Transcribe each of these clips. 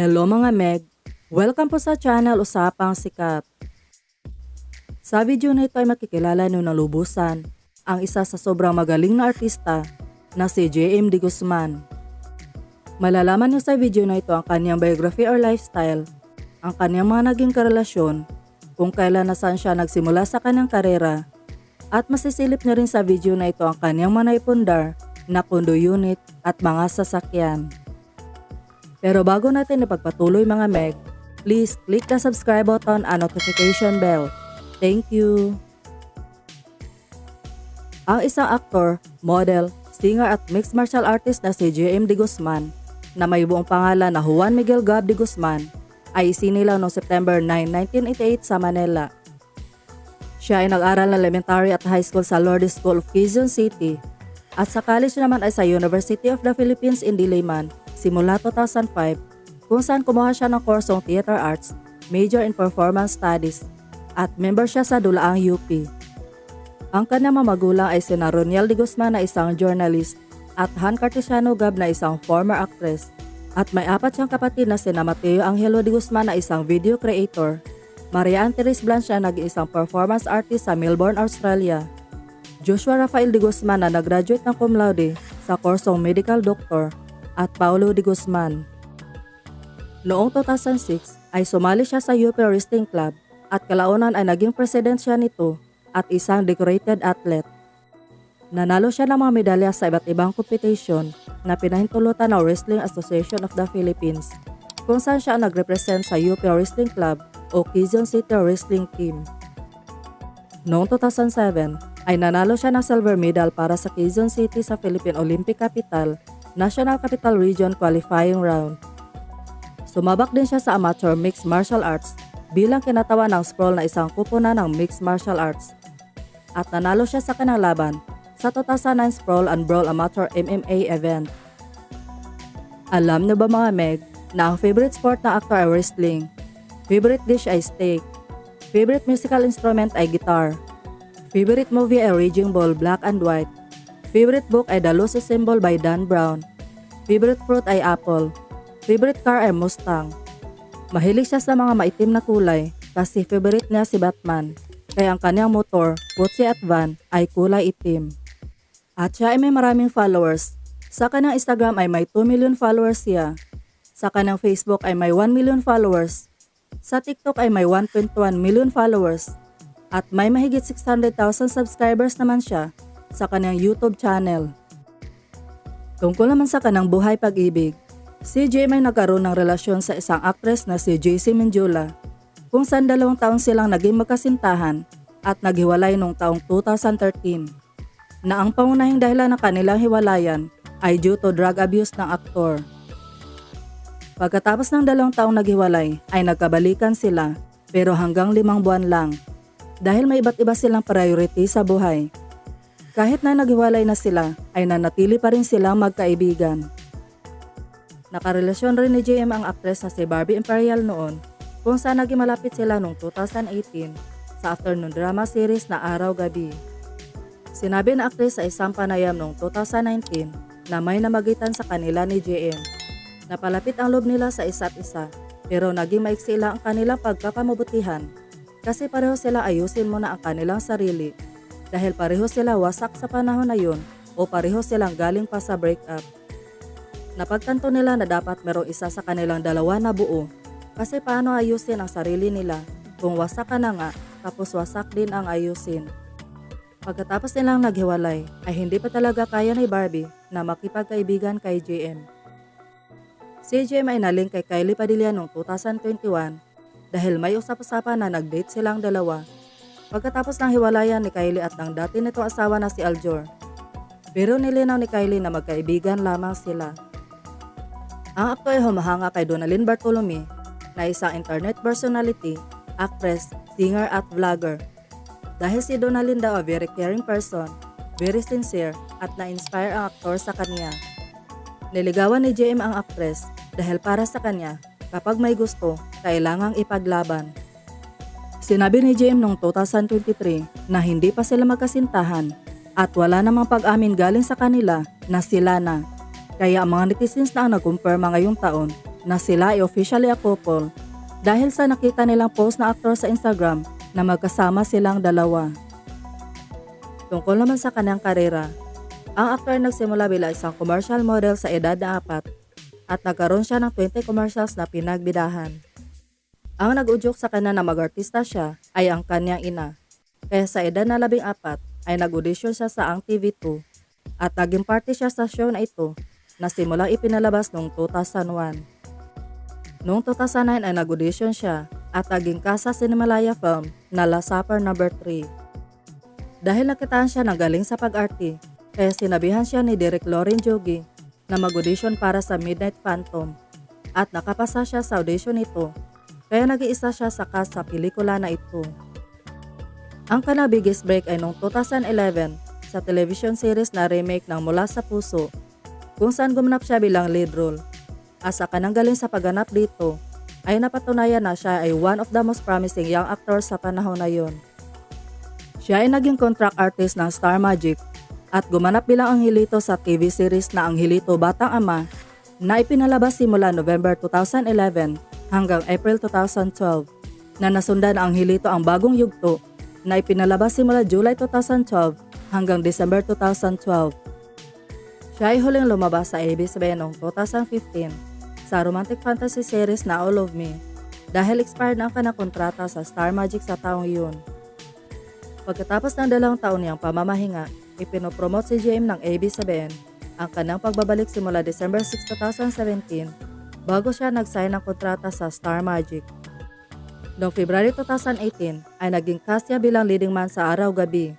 Hello mga Meg! Welcome po sa channel Usapang Sikat. Sa video na ito ay makikilala nyo na lubusan ang isa sa sobrang magaling na artista na si J.M. De Guzman. Malalaman nyo sa video na ito ang kanyang biography or lifestyle, ang kanyang mga naging karelasyon, kung kailan na saan siya nagsimula sa kanyang karera, at masisilip nyo rin sa video na ito ang kanyang mga naipundar na condo unit at mga sasakyan. Pero bago natin ipagpatuloy mga Meg, please click the subscribe button and notification bell. Thank you! Ang isang aktor, model, singer at mixed martial artist na si J.M. De Guzman na may buong pangalan na Juan Miguel Gab De Guzman ay isinilaw noong September 9, 1988 sa Manila. Siya ay nag-aral ng elementary at high school sa Lourdes School of Quezon City at sa college naman ay sa University of the Philippines in Diliman simula 2005 kung saan kumuha siya ng kursong Theater Arts, major in Performance Studies at member siya sa Dulaang UP. Ang kanyang mga ay sina Roniel de Guzman na isang journalist at Han Cartesiano Gab na isang former actress. At may apat siyang kapatid na sina Mateo Angelo de Guzman na isang video creator, Maria Anteris Blanca na naging isang performance artist sa Melbourne, Australia, Joshua Rafael de Guzman na nag-graduate ng cum laude sa kursong medical doctor at Paulo de Guzman. Noong 2006 ay sumali siya sa UP Wrestling Club at kalaunan ay naging president siya nito at isang decorated athlete. Nanalo siya ng mga medalya sa iba't ibang competition na pinahintulutan ng Wrestling Association of the Philippines kung saan siya nagrepresent sa UP Wrestling Club o Quezon City Wrestling Team. Noong 2007 ay nanalo siya ng silver medal para sa Quezon City sa Philippine Olympic Capital National Capital Region Qualifying Round. Sumabak din siya sa amateur mixed martial arts bilang kinatawa ng sprawl na isang kupuna ng mixed martial arts. At nanalo siya sa kanang laban sa 2009 Sprawl and Brawl Amateur MMA event. Alam niyo ba mga Meg na ang favorite sport ng actor ay wrestling, favorite dish ay steak, favorite musical instrument ay guitar, favorite movie ay Raging Bull Black and White, favorite book ay The Lucy Symbol by Dan Brown, favorite fruit ay apple, favorite car ay Mustang. Mahilig siya sa mga maitim na kulay kasi favorite niya si Batman. Kaya ang kanyang motor, kotse at van ay kulay itim. At siya ay may maraming followers. Sa kanyang Instagram ay may 2 million followers siya. Sa kanyang Facebook ay may 1 million followers. Sa TikTok ay may 1.1 million followers. At may mahigit 600,000 subscribers naman siya sa kanyang YouTube channel. Tungkol naman sa kanyang buhay pag-ibig, Si Jay may nagkaroon ng relasyon sa isang actress na si JC Menjula kung saan dalawang taon silang naging magkasintahan at naghiwalay noong taong 2013 na ang pangunahing dahilan ng kanilang hiwalayan ay due to drug abuse ng aktor. Pagkatapos ng dalawang taong naghiwalay ay nagkabalikan sila pero hanggang limang buwan lang dahil may iba't iba silang priority sa buhay. Kahit na naghiwalay na sila ay nanatili pa rin silang magkaibigan. Nakarelasyon rin ni JM ang aktres na si Barbie Imperial noon kung saan naging malapit sila noong 2018 sa afternoon drama series na Araw Gabi. Sinabi na aktres sa isang panayam noong 2019 na may namagitan sa kanila ni JM. Napalapit ang loob nila sa isa't isa pero naging maiksi lang ang kanilang pagkakamabutihan kasi pareho sila ayusin muna ang kanilang sarili dahil pareho sila wasak sa panahon na yun o pareho silang galing pa sa breakup. Napagtanto nila na dapat merong isa sa kanilang dalawa na buo kasi paano ayusin ang sarili nila kung wasak ka na nga tapos wasak din ang ayusin. Pagkatapos nilang naghiwalay ay hindi pa talaga kaya ni Barbie na makipagkaibigan kay JM. Si JM ay naling kay Kylie Padilla noong 2021 dahil may usap-usapan na nag-date silang dalawa. Pagkatapos ng hiwalayan ni Kylie at ng dati nito asawa na si Aljor. Pero nilinaw ni Kylie na magkaibigan lamang sila. Ang aktor ay humahanga kay Donalyn Bartolome na isang internet personality, actress, singer at vlogger. Dahil si Donalyn daw a very caring person, very sincere at na-inspire ang aktor sa kanya. Niligawan ni JM ang actress dahil para sa kanya, kapag may gusto, kailangang ipaglaban. Sinabi ni JM noong 2023 na hindi pa sila magkasintahan at wala namang pag-amin galing sa kanila na sila na kaya ang mga netizens na ang nagkumpirma ngayong taon na sila ay officially a couple dahil sa nakita nilang post na aktor sa Instagram na magkasama silang dalawa. Tungkol naman sa kanyang karera, ang aktor nagsimula bilang isang commercial model sa edad na apat at nagkaroon siya ng 20 commercials na pinagbidahan. Ang nag-udyok sa kanya na mag-artista siya ay ang kanyang ina. Kaya sa edad na labing apat ay nag-audition siya sa Ang TV2 at naging party siya sa show na ito na simulang ipinalabas noong 2001. Noong 2009 ay nag-audition siya at naging kasa Cinemalaya film na La Supper No. 3. Dahil nakitaan siya ng galing sa pag-arte, kaya sinabihan siya ni Derek Loren Jogi na mag-audition para sa Midnight Phantom at nakapasa siya sa audition nito kaya nag-iisa siya sa cast sa pelikula na ito. Ang kana biggest break ay noong 2011 sa television series na remake ng Mula sa Puso kung saan gumanap siya bilang lead role. Asa kanang galing sa pagganap dito ay napatunayan na siya ay one of the most promising young actors sa panahon na yon. Siya ay naging contract artist ng Star Magic at gumanap bilang Angelito sa TV series na Angelito Batang Ama na ipinalabas simula November 2011 hanggang April 2012 na nasundan ang Angelito ang bagong yugto na ipinalabas simula July 2012 hanggang December 2012. Siya ay huling lumabas sa ABS-CBN noong 2015 sa romantic fantasy series na All of Me dahil expired na ang kanang kontrata sa Star Magic sa taong iyon. Pagkatapos ng dalawang taon niyang pamamahinga, ipinopromote si JM ng ABS-CBN ang kanyang pagbabalik simula December 6, 2017 bago siya nag-sign ng kontrata sa Star Magic. Noong February 2018 ay naging cast siya bilang leading man sa Araw Gabi.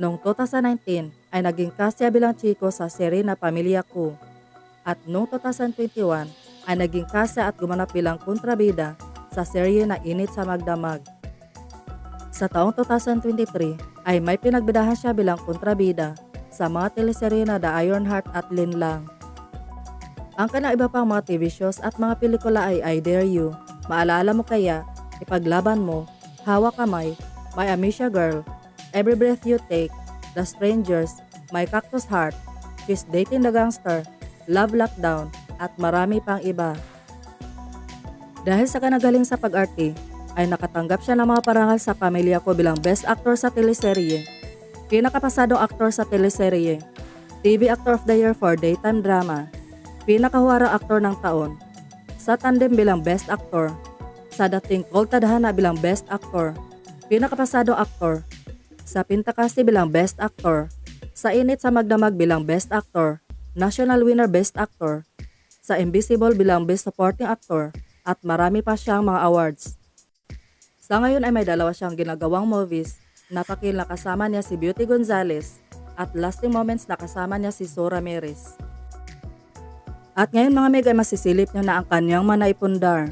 Noong 2019 ay naging cast siya bilang Chico sa serye na Pamilya Ko. At noong 2021 ay naging cast siya at gumanap bilang kontrabida sa serye na Init sa Magdamag. Sa taong 2023 ay may pinagbidahan siya bilang kontrabida sa mga teleserye na The Iron Heart at Lin Lang. Ang kana iba pang mga TV shows at mga pelikula ay I Dare You, Maalala mo kaya, Ipaglaban mo, Hawak Kamay, My Amisha Girl, Every Breath You Take, The Strangers, My Cactus Heart, She's Dating the Gangster, Love Lockdown, at marami pang iba. Dahil sa kanagaling sa pag-arte, ay nakatanggap siya ng mga parangal sa pamilya ko bilang Best Actor sa teleserye, Pinakapasadong Actor sa teleserye, TV Actor of the Year for Daytime Drama, Pinakahuwarang Actor ng Taon, sa tandem bilang Best Actor, sa dating Tadhana bilang Best Actor, Pinakapasadong Actor, sa Pintakasi bilang Best Actor, sa Init sa Magdamag bilang Best Actor, National Winner Best Actor, sa Invisible bilang Best Supporting Actor, at marami pa siyang mga awards. Sa ngayon ay may dalawa siyang ginagawang movies na pakil na kasama niya si Beauty Gonzalez at Lasting Moments na kasama niya si Sora Meres. At ngayon mga meg masisilip niyo na ang kanyang manaipundar.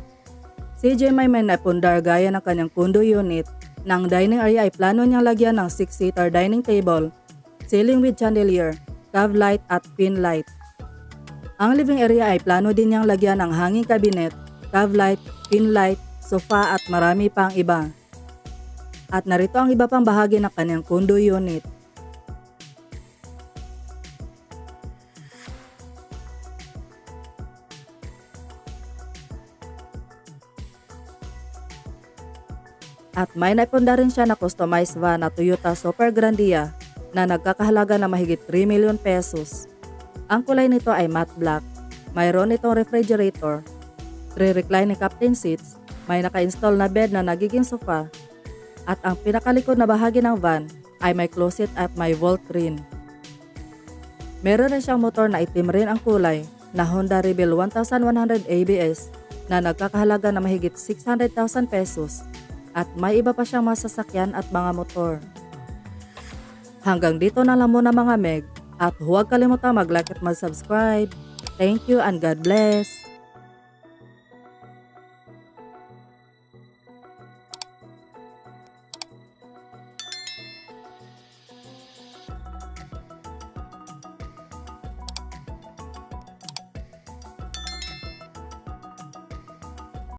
Si Jemay may naipundar gaya ng kanyang condo unit na ang dining area ay plano niyang lagyan ng 6-seater dining table, ceiling with chandelier, cave light at pin light. Ang living area ay plano din niyang lagyan ng hanging cabinet, cave light, pin light, sofa at marami pang iba. At narito ang iba pang bahagi ng kanyang condo unit. At may naipunda rin siya na customized van na Toyota Super Grandia na nagkakahalaga na mahigit 3 million pesos. Ang kulay nito ay matte black. Mayroon itong refrigerator, 3 reclining captain seats, may naka-install na bed na nagiging sofa, at ang pinakalikod na bahagi ng van ay may closet at may vault rin. Meron rin siyang motor na itim rin ang kulay na Honda Rebel 1100 ABS na nagkakahalaga na mahigit 600,000 pesos at may iba pa siyang masasakyan at mga motor. Hanggang dito na lang muna mga meg at huwag kalimutang mag-like at mag-subscribe. Thank you and God bless!